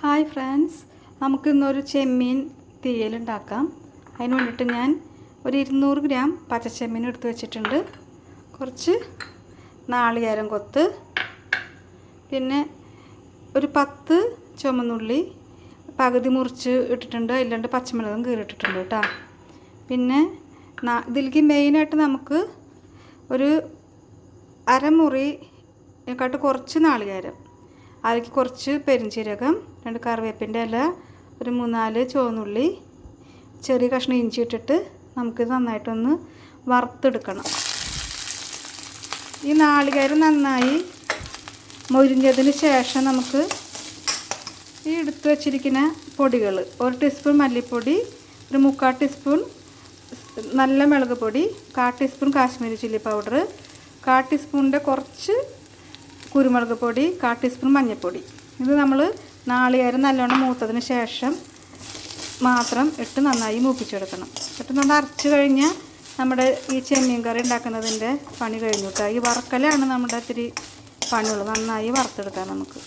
Hi friends. നമുക്കിന്നൊരു ചെമ്മീൻ തീയലുണ്ടാക്കാം അതിന് വേണ്ടിയിട്ട് ഞാൻ ഒരു ഇരുന്നൂറ് ഗ്രാം പച്ചച്ചെമ്മീൻ എടുത്ത് വെച്ചിട്ടുണ്ട്. കുറച്ച് നാളികേരം കൊത്ത് പിന്നെ ഒരു പത്ത് ചുമന്നുള്ളി പകുതി മുറിച്ച് ഇട്ടിട്ടുണ്ട്. അതിലാണ്ട് പച്ചമുളകും കീറിയിട്ടിട്ടുണ്ട് കേട്ടോ. പിന്നെ ഇതിലേക്ക് മെയിനായിട്ട് നമുക്ക് ഒരു അരമുറിയെക്കാട്ട് കുറച്ച് നാളികേരം അതിലേക്ക് കുറച്ച് പെരിഞ്ചീരകം രണ്ട് കറിവേപ്പിന്റെ ഇല ഒരു മൂന്നാൽ ചുവന്നുള്ളി ചെറിയ കഷ്ണം ഇഞ്ചി ഇട്ടിട്ട് നമുക്കിത് നന്നായിട്ടൊന്ന് വറുത്തെടുക്കണം. ഈ നാളികേരം നന്നായി മൊരിഞ്ഞതിന് ശേഷം നമുക്ക് ഈ എടുത്ത് വച്ചിരിക്കുന്ന പൊടികൾ ഒരു ടീസ്പൂൺ മല്ലിപ്പൊടി ഒരു മുക്കാൽ ടീസ്പൂൺ നല്ല മുളക് പൊടി കാ ടീസ്പൂൺ കാശ്മീരി ചില്ലി പൗഡർ കാ ടീസ്പൂണിന്റെ കുറച്ച് കുരുമുളക് പൊടി കാ ടീസ്പൂൺ മഞ്ഞൾപ്പൊടി. ഇത് നമ്മൾ നാളികേരം നല്ലോണം മൂത്തതിന് ശേഷം മാത്രം ഇട്ട് നന്നായി മൂപ്പിച്ചെടുക്കണം. എന്നിട്ട് നമ്മൾ അരച്ച് കഴിഞ്ഞാൽ നമ്മുടെ ഈ ചെമ്മീൻ കറി ഉണ്ടാക്കുന്നതിന്റെ പണി കഴിഞ്ഞു കേട്ടോ ഈ വറക്കലാണ് നമ്മുടെ ഇത്തിരി പണിയുള്ളൂ. നന്നായി വറുത്തെടുക്കാം നമുക്ക്.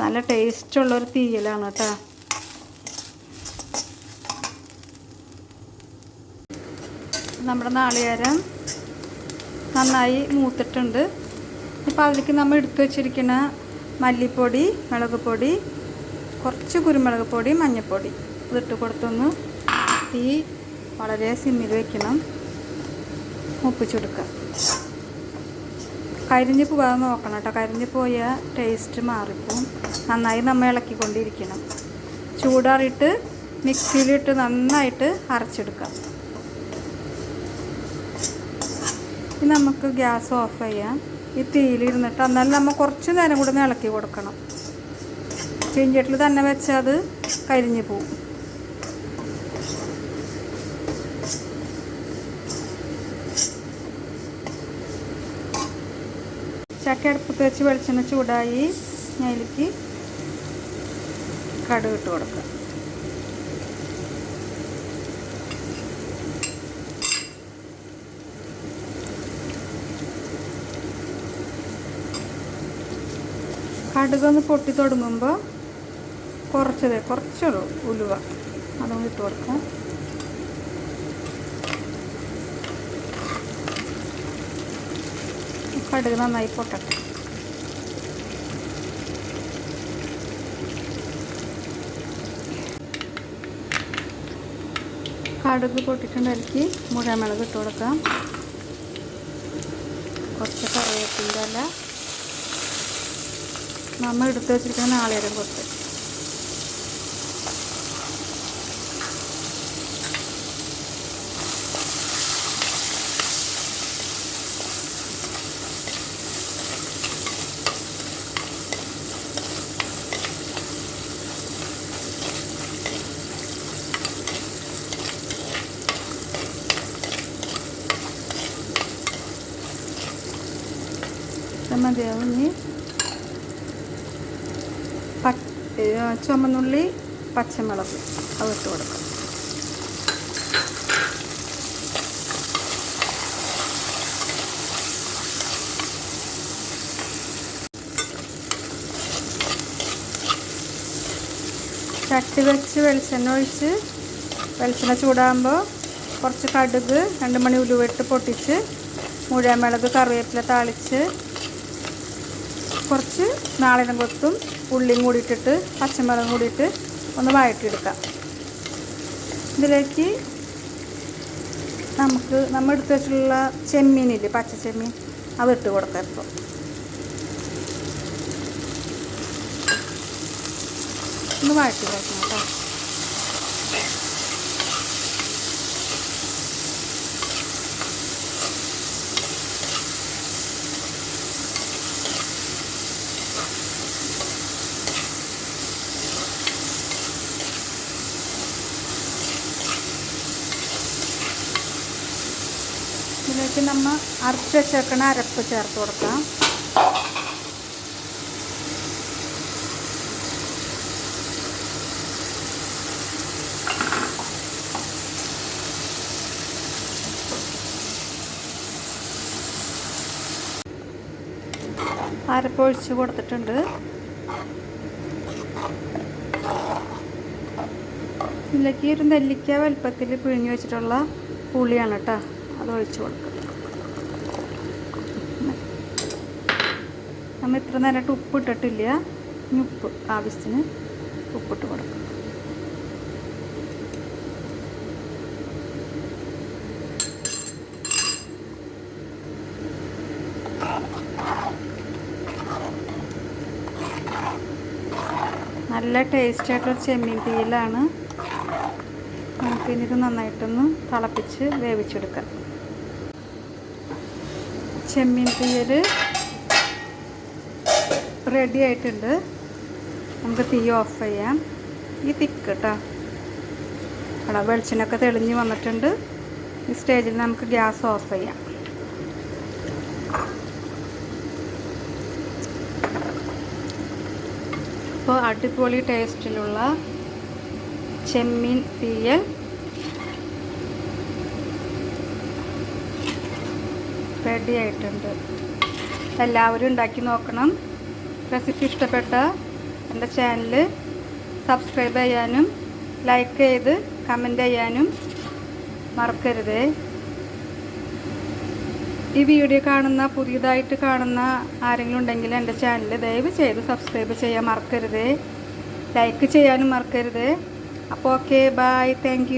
നല്ല ടേസ്റ്റുള്ളൊരു തീയലാണ് കേട്ടോ നമ്മുടെ നാളികേരം നന്നായി മൂത്തിട്ടുണ്ട്. അപ്പോൾ അതിലേക്ക് നമ്മൾ എടുത്തു വച്ചിരിക്കുന്ന മല്ലിപ്പൊടി മുളക് പൊടി കുറച്ച് കുരുമുളക് പൊടി മഞ്ഞൾപ്പൊടി ഇതിട്ട് കൊടുത്തൊന്ന് തീ വളരെ സിമ്മിൽ വെക്കണം. ഒപ്പിച്ചെടുക്കുക കരിഞ്ഞ് പോകാതെ നോക്കണം കേട്ടോ. കരിഞ്ഞ് പോയാൽ ടേസ്റ്റ് മാറിപ്പോവും. നന്നായി നമ്മൾ ഇളക്കിക്കൊണ്ടിരിക്കണം. ചൂടാറിയിട്ട് മിക്സിയിലിട്ട് നന്നായിട്ട് അരച്ചെടുക്കാം നമുക്ക് ഗ്യാസ് ഓഫ് ചെയ്യാം. ഈ തീയിലിരുന്നിട്ട് എന്നാലും നമ്മൾ കുറച്ച് നേരം കൂടെ ഇളക്കി കൊടുക്കണം. ചീഞ്ചട്ടിൽ തന്നെ വെച്ചാൽ അത് കരിഞ്ഞു പോവും. ചക്ക അടുപ്പത്ത് വെച്ച് വെളിച്ചെണ്ണ ചൂടായി അതിലേക്ക് കടുക് ഇട്ട് കൊടുക്കാം കടുകൊന്ന് പൊട്ടി തുടങ്ങുമ്പോൾ കുറച്ചത് കുറച്ചുള്ളൂ ഉലുവ. അതുകൊണ്ട് ഇട്ട് കൊടുക്കാം. കടുക് നന്നായി പൊട്ടട്ടെ. കടുക് പൊട്ടിട്ടുണ്ടെനിക്ക് മുഴമുളക് ഇട്ട് കൊടുക്കാം. കുറച്ച് കറിവേപ്പിന്റെ ഇല. നമ്മൾ എടുത്ത് വെച്ചിരിക്കുന്ന നാളികേരം കൊത്ത് മതിയാവും ഇനി പച്ച ചുമന്നുള്ളി പച്ചമുളക് അത് ഇട്ട് കൊടുക്കും. ചട്ടി വെച്ച് വെളിച്ചെണ്ണ ഒഴിച്ച് വെളിച്ചെണ്ണ ചൂടാകുമ്പോൾ കുറച്ച് കടുക് രണ്ട് മണി ഉലുവിട്ട് പൊട്ടിച്ച് മുഴുവൻ മുളക് കറിവേപ്പില താളിച്ച് കുറച്ച് നാളികം കൊത്തും ഉള്ളിയും കൂടി ഇട്ടിട്ട് പച്ചമുളകും കൂടി ഇട്ട് ഒന്ന് വഴറ്റിയെടുക്കാം. ഇതിലേക്ക് നമുക്ക് നമ്മൾ എടുത്ത് വെച്ചിട്ടുള്ള ചെമ്മീനില്ലേ പച്ച ചെമ്മീൻ അത് ഇട്ട് കൊടുക്കാം ഇപ്പോൾ ഒന്ന് വഴറ്റി കൊടുക്കണം കേട്ടോ. ഇതിലേക്ക് നമ്മൾ അരച്ച് വെച്ചേക്കണ അരപ്പ് ചേർത്ത് കൊടുക്കാം. അരപ്പ് ഒഴിച്ച് കൊടുത്തിട്ടുണ്ട്. ഇതിലേക്ക് ഒരു നെല്ലിക്ക വലുപ്പത്തിൽ പിഴിഞ്ഞ് വെച്ചിട്ടുള്ള പുളിയാണ് കേട്ടോ. അത് ഒഴിച്ച് കൊടുക്കുക നമ്മൾ ഇത്ര നേരമായിട്ട് ഉപ്പ് ഇട്ടിട്ടില്ല ഇനി ഉപ്പ് ആവശ്യത്തിന് ഉപ്പിട്ട് കൊടുക്കും. നല്ല ടേസ്റ്റ് ആയിട്ടൊരു ചെമ്മീൻ തീയിലാണ് നമുക്കിനി ഇത് നന്നായിട്ടൊന്ന് തിളപ്പിച്ച് വേവിച്ചെടുക്കാം. ചെമ്മീൻ തീയൽ റെഡി ആയിട്ടുണ്ട് നമുക്ക് തീ ഓഫ് ചെയ്യാം. ഈ തിക്ക് കേട്ടോ അവിടെ വെളിച്ചെണ്ണൊക്കെ തെളിഞ്ഞ് വന്നിട്ടുണ്ട്. ഈ സ്റ്റേജിൽ നമുക്ക് ഗ്യാസ് ഓഫ് ചെയ്യാം. അപ്പോൾ അടിപൊളി ടേസ്റ്റിലുള്ള ചെമ്മീൻ തീയൽ. റെഡി ആയിട്ടുണ്ട് എല്ലാവരും ഉണ്ടാക്കി നോക്കണം. റെസിപ്പി ഇഷ്ടപ്പെട്ട എന്റെ ചാനൽ സബ്സ്ക്രൈബ് ചെയ്യാനും ലൈക്ക് ചെയ്ത് കമന്റ് ചെയ്യാനും മറക്കരുത്. ഈ വീഡിയോ കാണുന്ന പുതിയതായിട്ട് കാണുന്ന ആരെങ്കിലും ഉണ്ടെങ്കിൽ എന്റെ ചാനൽ ദയവ് ചെയ്ത് സബ്സ്ക്രൈബ് ചെയ്യാൻ മറക്കരുത്. ലൈക്ക് ചെയ്യാനും മറക്കരുത്. അപ്പോൾ ഓക്കെ ബായ് താങ്ക്